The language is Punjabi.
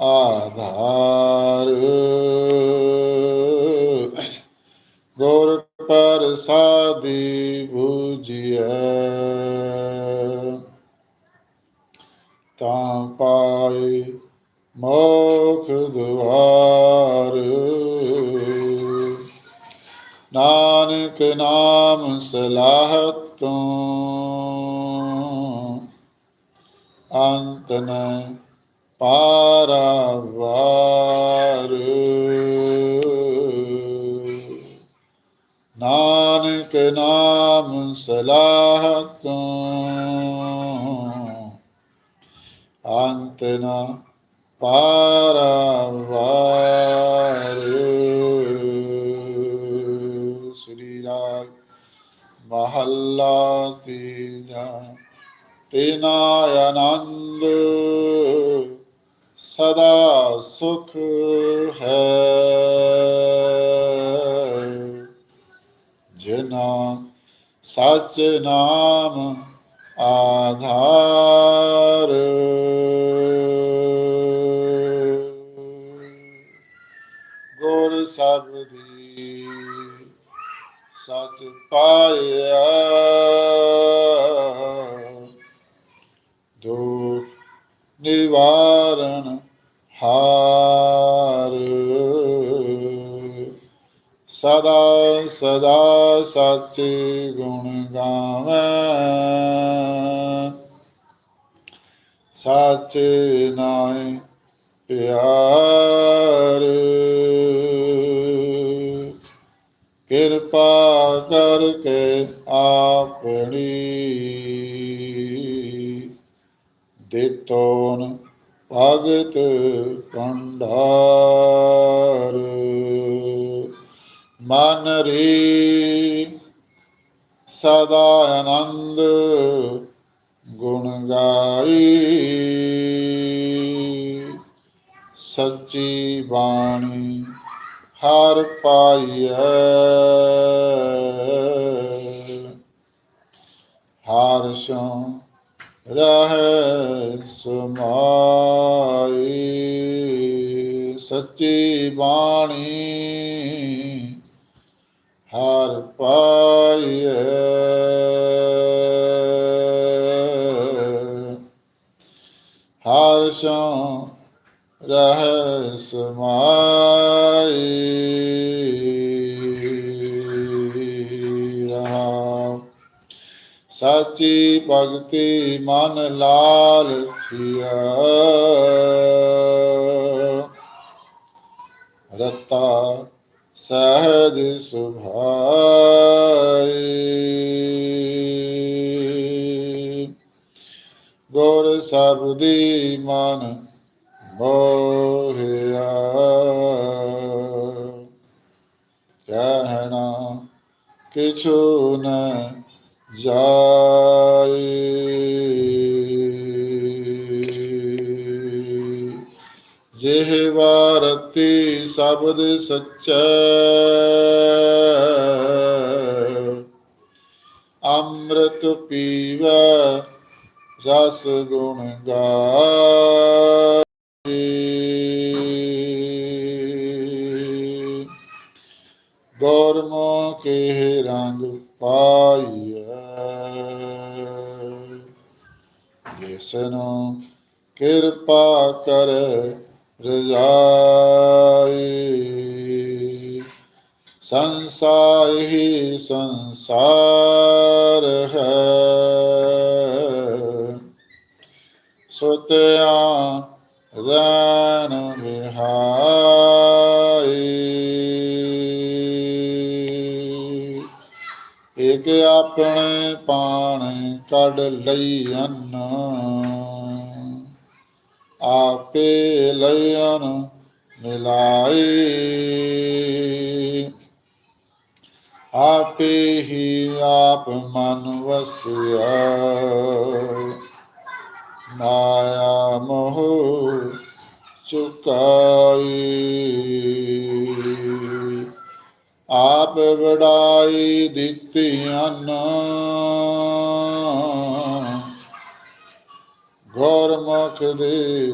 ਆਧਾਰ। ਗੁਰ ਪ੍ਰਸਾਦੀ ਬੁਝਿਐ। ਤਾਂ ਪਾਏ ਮੋਖ ਦੁਆਰ। ਨਾਨਕ ਨਾਮ ਸਲਾਹਤ ਤੋਂ ਅੰਤ ਨ ਪਾਰਾਵਾਰ। ਨਾਨਕ ਨਾਮ ਸਲਾਹ ਤੋਂ ਅੰਤ ਨਾ ਪਾਰਾਵਾਰ। ਸ੍ਰੀ ਰਾਗ ਮਹੱਲਾ ਤੀਜਾ। ਤੇਨਾ ਆਨੰਦ। ਸਦਾ ਸੁਖ ਹੈ। ਜਿਨਾ ਸਚ ਨਾਮ ਆਧਾਰ। ਗੁਰ ਸਭ ਦੀ ਸਚ ਪਾਇਆ। ਦੁਖ ਨਿਵਾਰਨ ਹਾਰ। ਸਦਾ ਸਦਾ ਸੱਚੇ ਗੁਣ ਗਾਵੇਂ। ਸਾਚੇ ਨਾਏ ਪਿਆਰ। ਕਿਰਪਾ ਕਰਕੇ ਆਪਣੀ ਦਿੱਤੋਨ ਭਗਤ ਭੰਡਾਰ। ਮਨ ਰੀ ਸਦਾ ਆਨੰਦ ਗੁਣ ਗਾਈ ਸੱਚੀ ਬਾਣੀ ਹਰ ਪਾਈਐ। ਹਰ ਸੋ ਰਹਿ ਸਮਾਈ ਸੱਚੀ ਬਾਣੀ ਹਰ ਪਾਈਐ। ਹਰ ਸੋ ਰਹਿ ਸਮਾਈ ਸਾਚੀ ਭਗਤੀ ਮਨ ਲਾਲ ਥਿਆ। ਰਤਾ ਸਹਜ ਸੁਭਾਈ। ਗੁਰ ਸਬਦੀ ਮਨ ਮੋਹਿਆ। ਕਹਿਣਾ ਕਿਛੂ ਨ ਜਾਈ ਜਿਹ ਵਾਰਤੀ ਸ਼ਬਦ ਸੱਚੈ। ਅੰਮ੍ਰਿਤ ਪੀਵਾ ਰਸ ਗੁਣ ਗਾ ਗਾਈ ਕੇ ਰੰਗ ਪਾਈ ਜਿਸਨੂੰ ਕਿਰਪਾ ਕਰ ਰਜਾਈ। ਸੰਸਾਰ ਹੀ ਸੰਸਾਰ ਹੈ। ਸੁਤਿਆ ਰਣ ਵਿਹਾਰ। ਇਕ ਆਪਣੇ ਪਾਣ ਕੱਢ ਲਈ ਅੰਨ। ਆਪੇ ਲਇਨ ਮਿਲਾਈ ਆਪੇ ਹੀ ਆਪ ਮਨ ਵਸਿਆ। ਮਾਇਆ ਮੋਹ ਚੁਕਾਈ ਆਪ ਵਡਾਈ ਦਿੱਤੀਆਂ ਗੁਰਮੁਖ ਦੇ